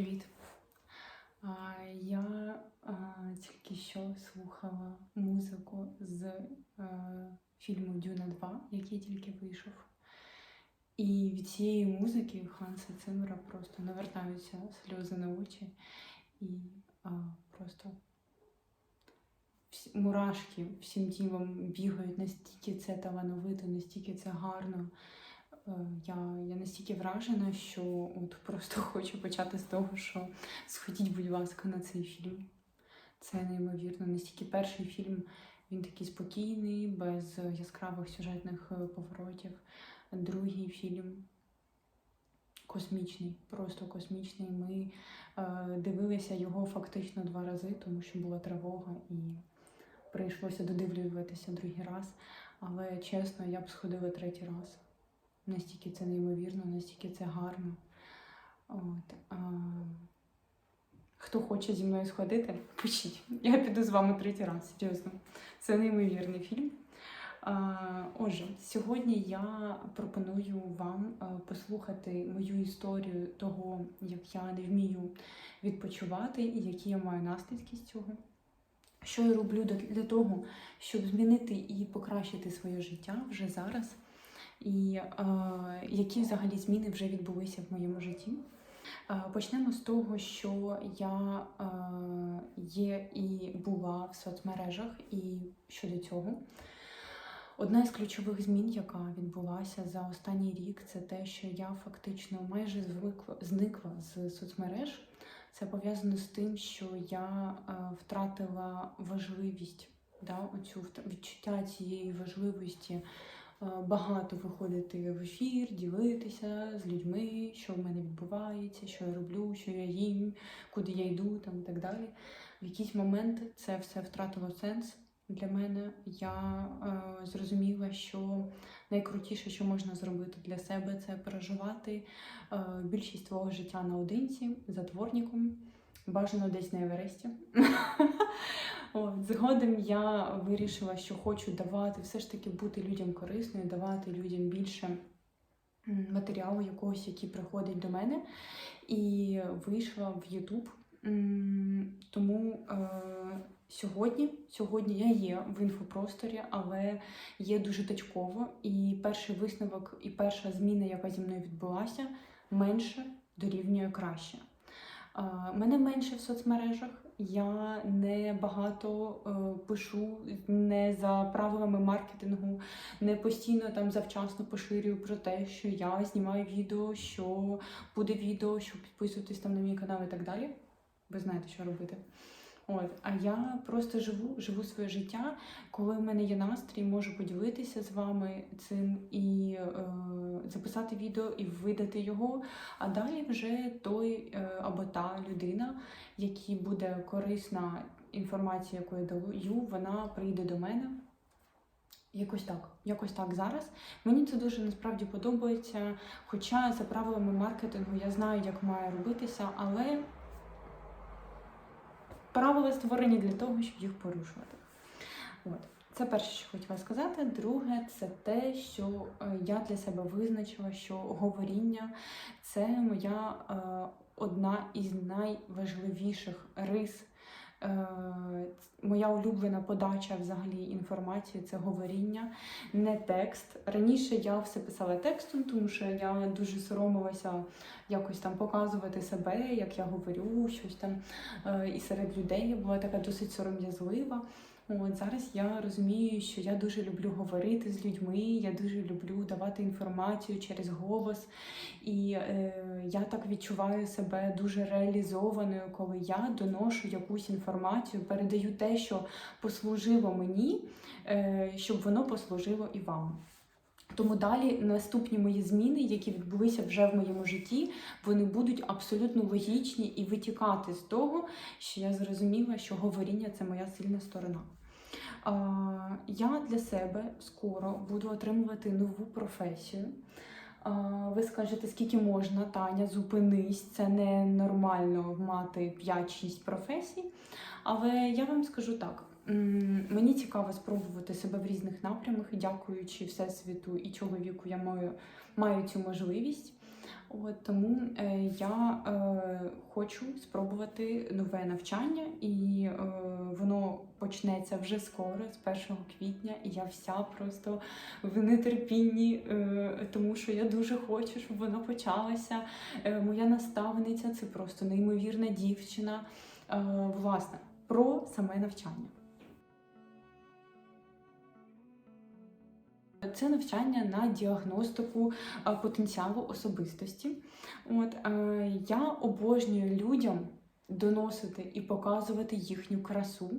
Привіт. Я тільки що слухала музику з е, фільму Дюна 2, який тільки вийшов. І від цієї музики Ханса Циммера просто навертаються сльози на очі. І просто мурашки всім тілом бігають, настільки це талановито, настільки це гарно. Е, Я, я настільки вражена, що от просто хочу почати з того, що сходіть, будь ласка, на цей фільм. Це неймовірно. Настільки перший фільм він такий спокійний, без яскравих сюжетних е, поворотів. Другий фільм космічний, просто космічний. Ми е, дивилися його фактично два рази, тому що була тривога і прийшлося додивлюватися другий раз. Але чесно, я б сходила третій раз. Настільки це неймовірно, настільки це гарно. От, а... Хто хоче зі мною сходити, пишіть. Я піду з вами третій раз, серйозно. Це неймовірний фільм. Отже, сьогодні я пропоную вам послухати мою історію того, як я не вмію відпочивати і які я маю наслідки з цього. Що я роблю для того, щоб змінити і покращити своє життя вже зараз і е, які взагалі зміни вже відбулися в моєму житті. Е, почнемо з того, що я е, є і була в соцмережах, і щодо цього. Одна із ключових змін, яка відбулася за останній рік, це те, що я фактично майже звикла, зникла з соцмереж. Це пов'язано з тим, що я втратила важливість, да, оцю відчуття цієї важливості багато виходити в ефір, ділитися з людьми, що в мене відбувається, що я роблю, що я їм, куди я йду там і так далі. В якийсь момент це все втратило сенс для мене. Я е, зрозуміла, що найкрутіше, що можна зробити для себе, це переживати е, більшість свого життя наодинці, затворником, бажано десь на Евересті. От, згодом я вирішила, що хочу давати, все ж таки бути людям корисною, давати людям більше матеріалу якогось, який приходить до мене. І вийшла в. М, Тому е, сьогодні, сьогодні я є в інфопросторі, але є дуже точково. І перший висновок, і перша зміна, яка зі мною відбулася, менше дорівнює краще. Е, Мене менше в соцмережах. Я не багато е, пишу не за правилами маркетингу, не постійно там завчасно поширюю про те, що я знімаю відео, що буде відео, що підписуйтесь там на мій канал і так далі. Ви знаєте, що робити. От, а я просто живу, живу своє життя. Коли в мене є настрій, можу поділитися з вами цим і е, записати відео і видати його. А далі вже той е, або та людина, якій буде корисна інформація, яку я даю, вона прийде до мене. Якось так, якось так зараз. Мені це дуже насправді подобається. Хоча за правилами маркетингу я знаю, як має робитися, але правила створені для того, щоб їх порушувати. От. Це перше, що хотіла сказати. Друге, це те, що е, я для себе визначила, що говоріння це моя е, одна із найважливіших рис. Е, моя улюблена подача взагалі інформації це говоріння, не текст. Раніше я все писала текстом, тому що я дуже соромилася якось там показувати себе, як я говорю, щось там. Е, і серед людей я була така досить сором'язлива. От зараз я розумію, що я дуже люблю говорити з людьми, я дуже люблю давати інформацію через голос. І е, я так відчуваю себе дуже реалізованою, коли я доношу якусь інформацію, передаю те, що послужило мені, е, щоб воно послужило і вам. Тому далі наступні мої зміни, які відбулися вже в моєму житті, вони будуть абсолютно логічні і витікати з того, що я зрозуміла, що говоріння це моя сильна сторона. Я для себе скоро буду отримувати нову професію. Ви скажете, скільки можна, Таня, зупинись, це не нормально мати 5-6 професій. Але я вам скажу так: мені цікаво спробувати себе в різних напрямах, дякуючи Всесвіту і чоловіку, я маю, маю цю можливість. От тому е, я е, хочу спробувати нове навчання, і е, воно почнеться вже скоро, з 1 квітня. І я вся просто в нетерпінні, е, тому що я дуже хочу, щоб воно почалося. Е, моя наставниця це просто неймовірна дівчина. Е, власне, про саме навчання. Це навчання на діагностику потенціалу особистості. От я обожнюю людям доносити і показувати їхню красу.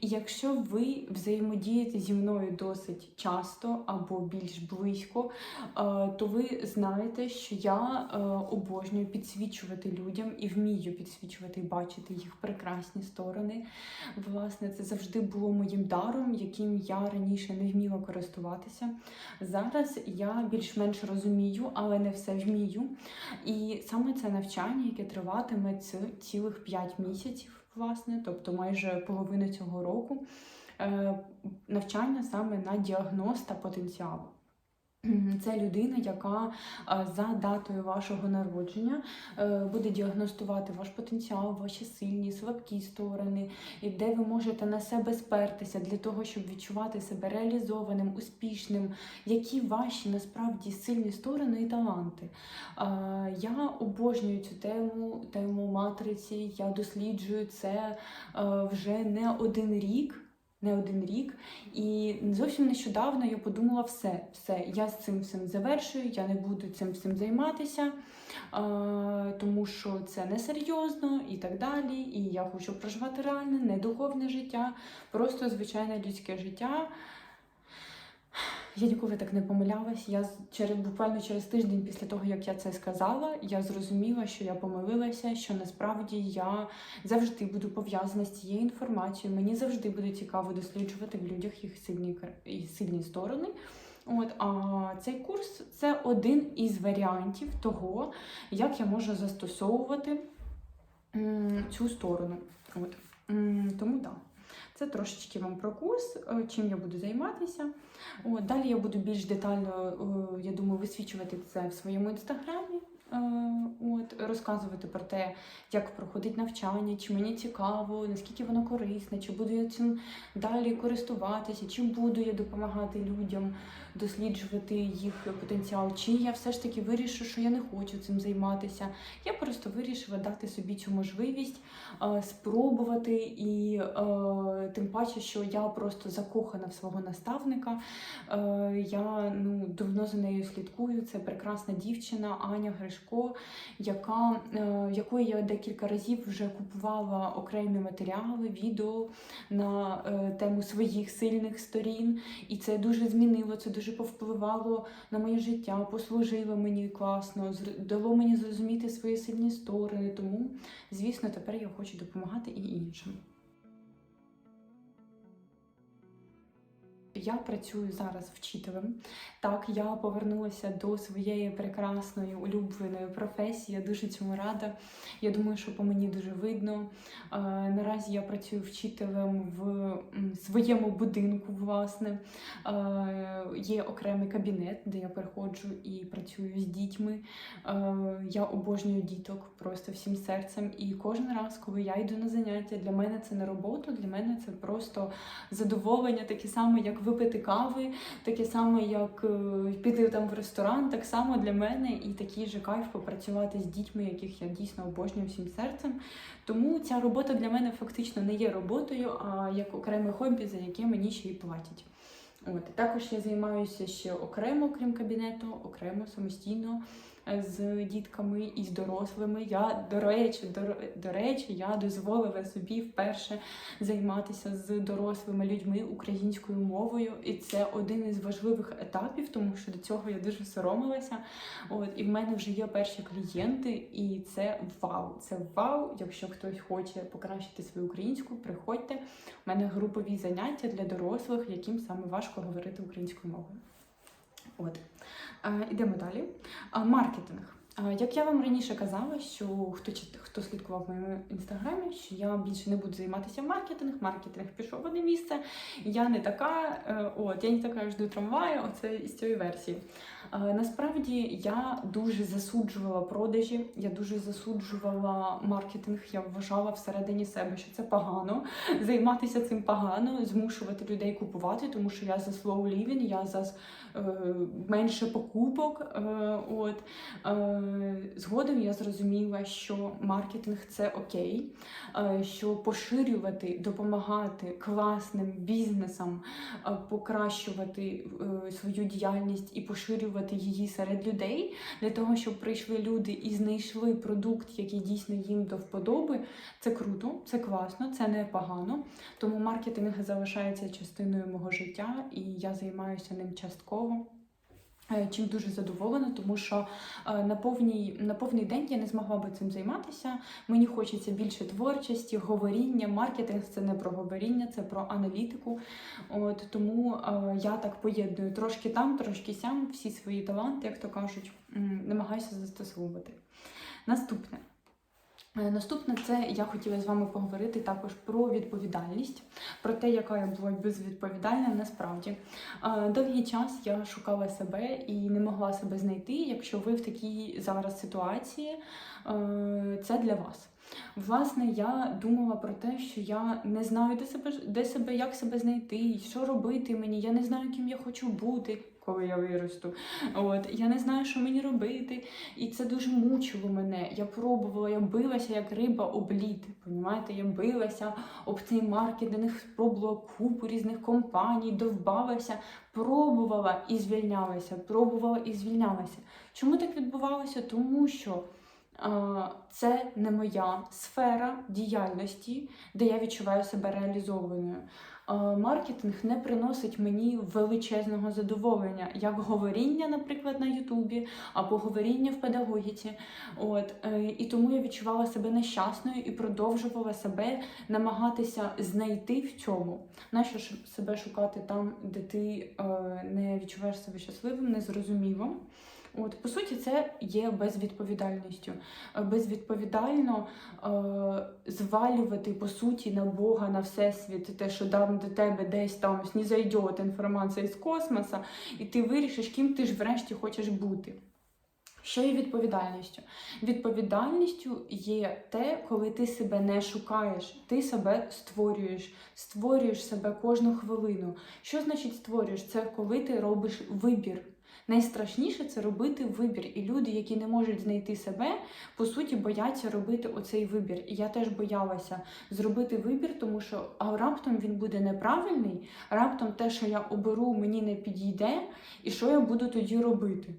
І якщо ви взаємодієте зі мною досить часто або більш близько, е, то ви знаєте, що я е, обожнюю підсвічувати людям і вмію підсвічувати і бачити їх прекрасні сторони. Власне, це завжди було моїм даром, яким я раніше не вміла користуватися. Зараз я більш-менш розумію, але не все вмію. І саме це навчання, яке триватиме цілих 5 місяців, власне, тобто майже половина цього року, е, навчання саме на діагноста потенціалу. М, Це людина, яка за датою вашого народження е, буде діагностувати ваш потенціал, ваші сильні, слабкі сторони, і де ви можете на себе спертися для того, щоб відчувати себе реалізованим, успішним, які ваші насправді сильні сторони і таланти. Я обожнюю цю тему, тему матриці. Я досліджую це вже не один рік. Не один рік, і зовсім нещодавно я подумала: все, все, я з цим всім завершую, я не буду цим всім займатися, е, тому що це несерйозно і так далі. І я хочу проживати реальне, не духовне життя, просто звичайне людське життя. Я ніколи так не помилялась. Я через буквально через тиждень після того, як я це сказала, я зрозуміла, що я помилилася, що насправді я завжди буду пов'язана з цією інформацією. Мені завжди буде цікаво досліджувати в людях їх сильні сильні сторони. От, а цей курс це один із варіантів того, як я можу застосовувати цю сторону. От. Тому так. Це трошечки вам про курс, е, чим я буду займатися. От, далі я буду більш детально, е, я думаю, висвічувати це в своєму інстаграмі. Е, От, розказувати про те, як проходить навчання, чи мені цікаво, наскільки воно корисне, чи буду я цим далі користуватися, чи буду я допомагати людям досліджувати їх потенціал, чи я все ж таки вирішу, що я не хочу цим займатися. Я просто вирішила дати собі цю можливість е, спробувати, і е, тим паче, що я просто закохана в свого наставника. Я ну, давно за нею слідкую. Це прекрасна дівчина Аня Гришко, яка, е, якої я декілька разів вже купувала окремі матеріали, відео на е, тему своїх сильних сторін. І це дуже змінило, це дуже повпливало на моє життя, послужило мені класно, дало мені зрозуміти свої сильні сторони. Тому, звісно, тепер я хочу допомагати і іншим. Я працюю зараз вчителем. Так, я повернулася до своєї прекрасної улюбленої професії. Я дуже цьому рада. Я думаю, що по мені дуже видно. Е, Наразі я працюю вчителем в своєму будинку. Власне, Е, є окремий кабінет, де я приходжу і працюю з дітьми. Е, Я обожнюю діток просто всім серцем. І кожен раз, коли я йду на заняття, для мене це не робота, для мене це просто задоволення, таке саме, як випити кави, таке саме, як е, піти там в ресторан, так само для мене і такий же кайф попрацювати з дітьми, яких я дійсно обожнюю всім серцем. Тому ця робота для мене фактично не є роботою, а як окреме хобі, за яке мені ще й платять. От також я займаюся ще окремо, крім кабінету, окремо самостійно з дітками і з дорослими. Я до речі, до, до речі, я дозволила собі вперше займатися з дорослими людьми українською мовою, і це один із важливих етапів, тому що до цього я дуже соромилася. От і в мене вже є перші клієнти, і це вау. Це вау. Якщо хтось хоче покращити свою українську, приходьте. У мене групові заняття для дорослих, яким саме важко говорити українською мовою. От е, ідемо далі. Маркетинг. Як я вам раніше казала, що хто хто слідкував в моєму інстаграмі, що я більше не буду займатися маркетинг, маркетинг пішов в одне місце. Я не така, е, от я не така жду трамваю. Оце із цієї версії. Е, Насправді я дуже засуджувала продажі, я дуже засуджувала маркетинг. Я вважала всередині себе, що це погано. Займатися цим погано, змушувати людей купувати, тому що я за slow living, я за е, менше покупок. Е, от е, згодом я зрозуміла, що маркетинг це окей, е, що поширювати, допомагати класним бізнесам, е, покращувати е, свою діяльність і поширювати її серед людей для того, щоб прийшли люди і знайшли продукт, який дійсно їм до вподоби. Це круто, це класно, це непогано. Тому маркетинг залишається частиною мого життя, і я займаюся ним частково. Е, Чим дуже задоволена, тому що е, на повній на повний день я не змогла би цим займатися. Мені хочеться більше творчості, говоріння. Маркетинг це не про говоріння, це про аналітику. От тому е, я так поєдную трошки там, трошки сям, всі свої таланти, як то кажуть, намагаюся застосовувати. Наступне. Е, Наступне це я хотіла з вами поговорити також про відповідальність, про те, яка я була безвідповідальна насправді. Е, Довгий час я шукала себе і не могла себе знайти. Якщо ви в такій зараз ситуації, е, це для вас. Власне, я думала про те, що я не знаю, де себе, де себе, як себе знайти, що робити мені. Я не знаю, ким я хочу бути, коли я виросту. От я не знаю, що мені робити. І це дуже мучило мене. Я пробувала, я билася як риба об лід. Понімаєте? Я билася об цей маркетинг, спробувала купу різних компаній, довбалася, пробувала і звільнялася, пробувала і звільнялася. Чому так відбувалося? Тому що. Це не моя сфера діяльності, де я відчуваю себе реалізованою. Маркетинг не приносить мені величезного задоволення, як говоріння, наприклад, на Ютубі або говоріння в педагогіці. От е, і тому я відчувала себе нещасною і продовжувала себе намагатися знайти в цьому. Нащо ж себе шукати там, де ти е, не відчуваєш себе щасливим, незрозуміло. От, по суті, це є безвідповідальністю. Е, Безвідповідально е, звалювати по суті на Бога, на всесвіт, те, що там до тебе десь там снізайде інформація з космоса, і ти вирішиш, ким ти ж врешті хочеш бути. Що є відповідальністю? Відповідальністю є те, коли ти себе не шукаєш, ти себе створюєш, створюєш себе кожну хвилину. Що значить створюєш? Це коли ти робиш вибір. Найстрашніше це робити вибір. І люди, які не можуть знайти себе, по суті, бояться робити оцей вибір. І я теж боялася зробити вибір, тому що а раптом він буде неправильний, раптом те, що я оберу, мені не підійде, і що я буду тоді робити?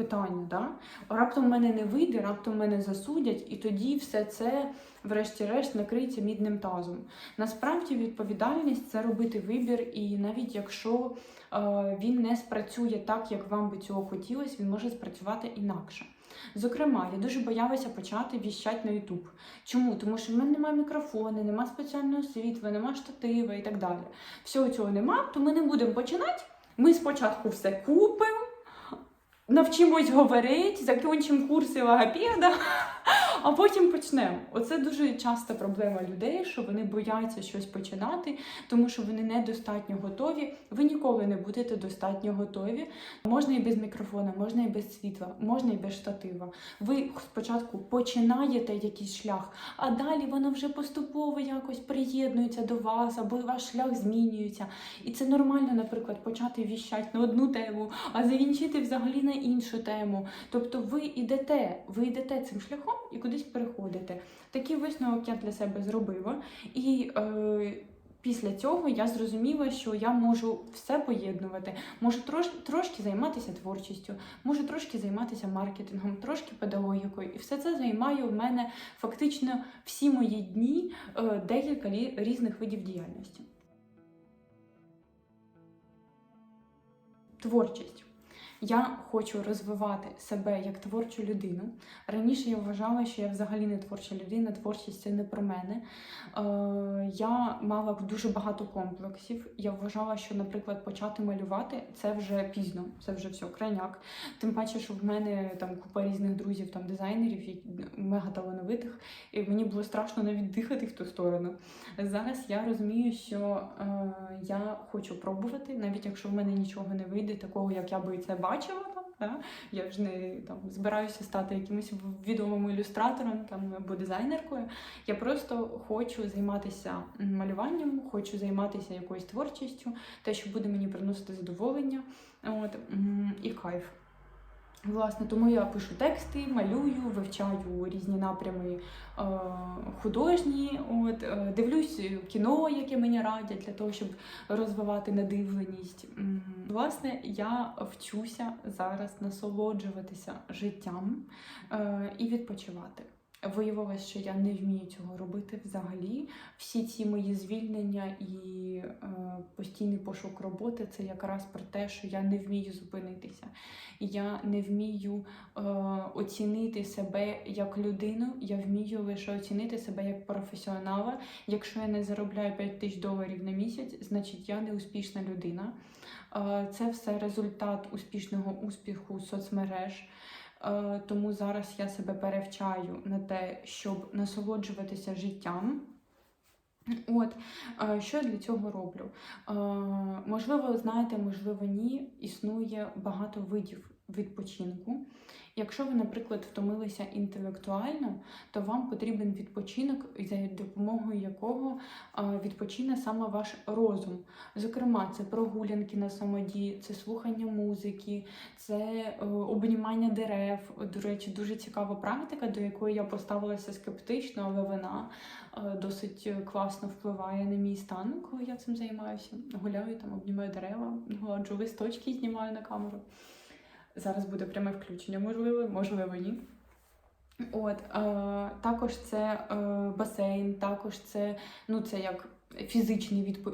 Питання, да? Раптом мене не вийде, раптом мене засудять, і тоді все це, врешті-решт, накриється мідним тазом. Насправді відповідальність це робити вибір, і навіть якщо е, він не спрацює так, як вам би цього хотілося, він може спрацювати інакше. Зокрема, я дуже боялася почати віщати на YouTube. Чому? Тому що в мене немає мікрофону, немає спеціального світла, немає штатива і так далі. Всього цього нема, то ми не будемо починати. Ми спочатку все купимо. Навчимось говорити, закінчимо курси логопеда, а потім почнемо. Оце дуже часта проблема людей, що вони бояться щось починати, тому що вони недостатньо готові. Ви ніколи не будете достатньо готові. Можна і без мікрофона, можна і без світла, можна і без штатива. Ви спочатку починаєте якийсь шлях, а далі воно вже поступово якось приєднується до вас, або ваш шлях змінюється. І це нормально, наприклад, почати віщати на одну тему, а закінчити взагалі на іншу тему. Тобто ви йдете, ви йдете цим шляхом і кудись переходите. Такий висновок я для себе зробила. І е, після цього я зрозуміла, що я можу все поєднувати. Можу трош, трошки займатися творчістю, можу трошки займатися маркетингом, трошки педагогікою. І все це займає в мене фактично всі мої дні е, декілька різних видів діяльності. Творчість. Я хочу розвивати себе як творчу людину. Раніше я вважала, що я взагалі не творча людина, творчість це не про мене. Е, я мала дуже багато комплексів. Я вважала, що, наприклад, почати малювати це вже пізно, це вже все, крайняк. Тим паче, що в мене там купа різних друзів, там дизайнерів, мега талановитих, і мені було страшно навіть дихати в ту сторону. Зараз я розумію, що е, я хочу пробувати, навіть якщо в мене нічого не вийде, такого як я би це бачила. Там, да? Я ж не там збираюся стати якимось відомим ілюстратором там або дизайнеркою. Я просто хочу займатися малюванням, хочу займатися якоюсь творчістю, те, що буде мені приносити задоволення, от і кайф. Власне, тому я пишу тексти, малюю, вивчаю різні напрями е, художні. От е, дивлюсь кіно, яке мені радять для того, щоб розвивати надивленість. Власне, я вчуся зараз насолоджуватися життям е, і відпочивати. Виявилось, що я не вмію цього робити взагалі. Всі ці мої звільнення і е, постійний пошук роботи це якраз про те, що я не вмію зупинитися. Я не вмію е, оцінити себе як людину, я вмію лише оцінити себе як професіонала. Якщо я не заробляю 5 тисяч доларів на місяць, значить я не успішна людина. Е, це все результат успішного успіху соцмереж. Е, Тому зараз я себе перевчаю на те, щоб насолоджуватися життям. От, е, що я для цього роблю? Е, Можливо, знаєте, можливо, ні. Існує багато видів відпочинку. Якщо ви, наприклад, втомилися інтелектуально, то вам потрібен відпочинок, за допомогою якого відпочине саме ваш розум. Зокрема, це прогулянки на самоді, це слухання музики, це е, обнімання дерев. До речі, дуже цікава практика, до якої я поставилася скептично, але вона е, досить класно впливає на мій стан, коли я цим займаюся. Гуляю там, обнімаю дерева, гладжу листочки, знімаю на камеру. Зараз буде пряме включення, можливо, можливо, ні. От, е, також це е, басейн, також це, ну, це як фізичний відпо,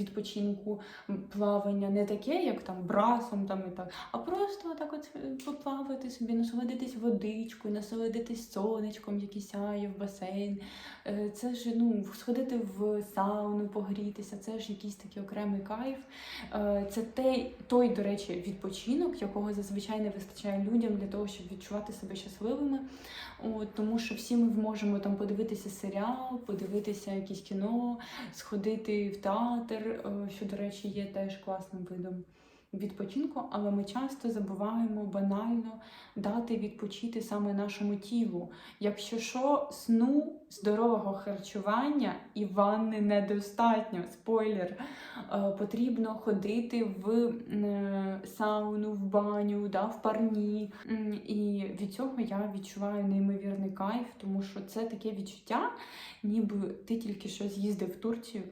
відпочинку, плавання, не таке, як там брасом там і так, а просто так от е, поплавати собі, насолодитись водичкою, насолодитись сонечком, яке сяє в басейн. Е, Це ж ну, сходити в сауну, погрітися, це ж якийсь такий окремий кайф. Е, Це той, той, до речі, відпочинок, якого зазвичай не вистачає людям для того, щоб відчувати себе щасливими. От, тому що всі ми можемо там подивитися серіал, подивитися якесь кіно, сходити в театр, е, що, до речі, є теж класним видом відпочинку, але ми часто забуваємо банально дати відпочити саме нашому тілу. Якщо що, сну, здорового харчування і ванни недостатньо. Спойлер, Е, потрібно ходити в е, сауну, в баню, да, в парні. І від цього я відчуваю неймовірний кайф, тому що це таке відчуття, ніби ти тільки що з'їздив в Турцію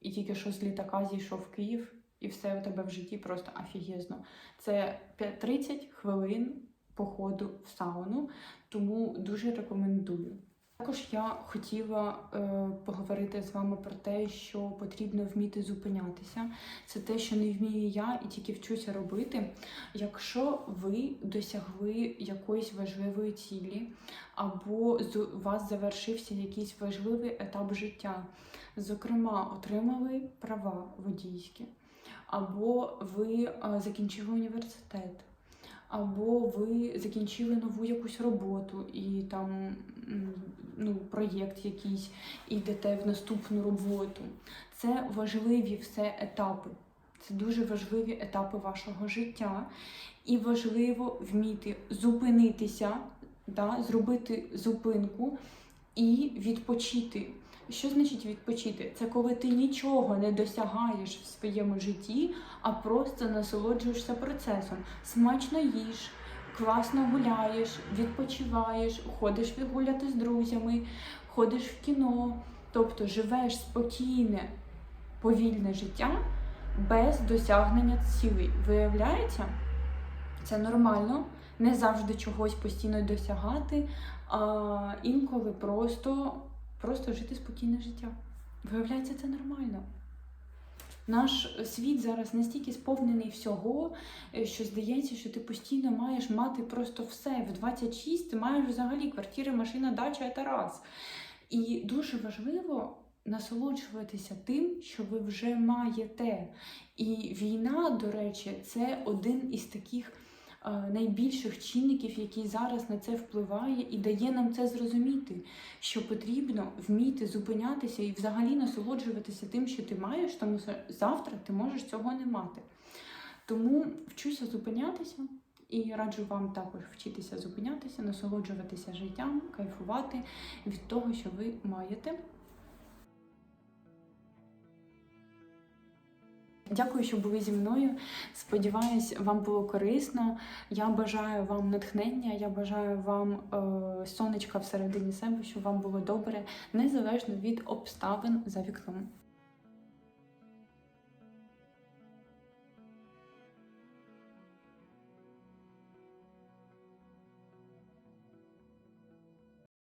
і тільки що з літака зійшов в Київ, і все у тебе в житті просто афігезно. Це 30 хвилин походу в сауну, тому дуже рекомендую. Також я хотіла е, поговорити з вами про те, що потрібно вміти зупинятися. Це те, що не вмію я і тільки вчуся робити. Якщо ви досягли якоїсь важливої цілі, або з- вас завершився якийсь важливий етап життя, зокрема, отримали права водійські, або ви е, закінчили університет. Або ви закінчили нову якусь роботу і там ну, проєкт якийсь, і йдете в наступну роботу. Це важливі все етапи. Це дуже важливі етапи вашого життя. І важливо вміти зупинитися, да, зробити зупинку і відпочити. Що значить відпочити? Це коли ти нічого не досягаєш в своєму житті, а просто насолоджуєшся процесом. Смачно їш, класно гуляєш, відпочиваєш, ходиш відгуляти з друзями, ходиш в кіно, тобто живеш спокійне, повільне життя без досягнення цілей. Виявляється, це нормально, не завжди чогось постійно досягати, а інколи просто, просто жити спокійне життя. Виявляється, це нормально. Наш світ зараз настільки сповнений всього, е, що здається, що ти постійно маєш мати просто все. В 26 ти маєш взагалі квартири, машина, дача та раз. І дуже важливо насолоджуватися тим, що ви вже маєте. І війна, до речі, це один із таких найбільших чинників, який зараз на це впливає і дає нам це зрозуміти, що потрібно вміти зупинятися і взагалі насолоджуватися тим, що ти маєш, тому що завтра ти можеш цього не мати. Тому вчуся зупинятися і раджу вам також вчитися зупинятися, насолоджуватися життям, кайфувати від того, що ви маєте. Дякую, що були зі мною. Сподіваюсь, вам було корисно. Я бажаю вам натхнення, я бажаю вам е, сонечка всередині себе, щоб вам було добре, незалежно від обставин за вікном.